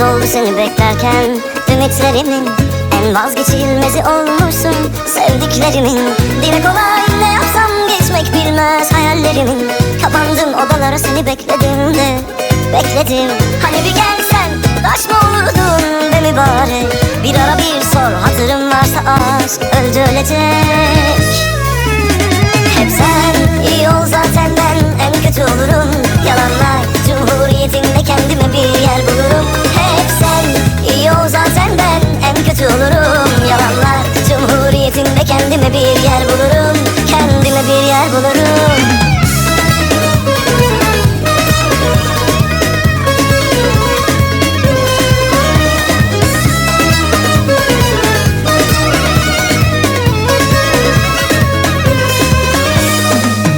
doldu seni beklerken. Ümitlerimin en vazgeçilmezi olmuşsun. Sevdiklerimin dile kolay ne yapsam geçmek bilmez. Hayallerimin Kapandım odalara seni bekledim de Bekledim hani bir gelsen taş mı olurdun? Be mübarek Bir ara bir sor hatırım varsa aşk öldü ölecek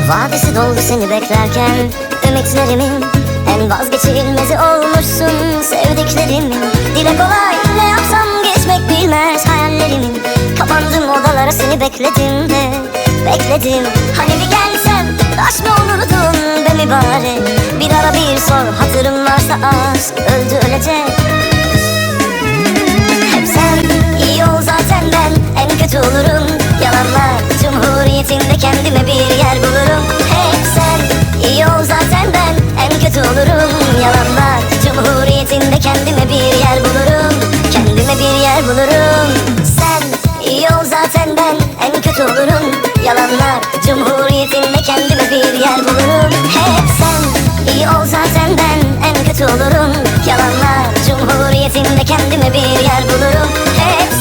Vadesi doldu seni beklerken Ümitlerimin en vazgeçilmezi olmuşsun. Sevdiklerimin dile kolay ne yapsam geçmek bilmez hayallerimin. Kapandım odalara seni bekledim de Bekledim. Hani bir gelsem taş mı olurdun be mübarek? Bir ara bir sor hatırım varsa aşk öldü ölecek bulurum Sen iyi ol zaten ben en kötü olurum. Yalanlar cumhuriyetinde kendime bir yer bulurum. Hep sen iyi ol zaten ben en kötü olurum. Yalanlar cumhuriyetinde kendime bir yer bulurum. Hep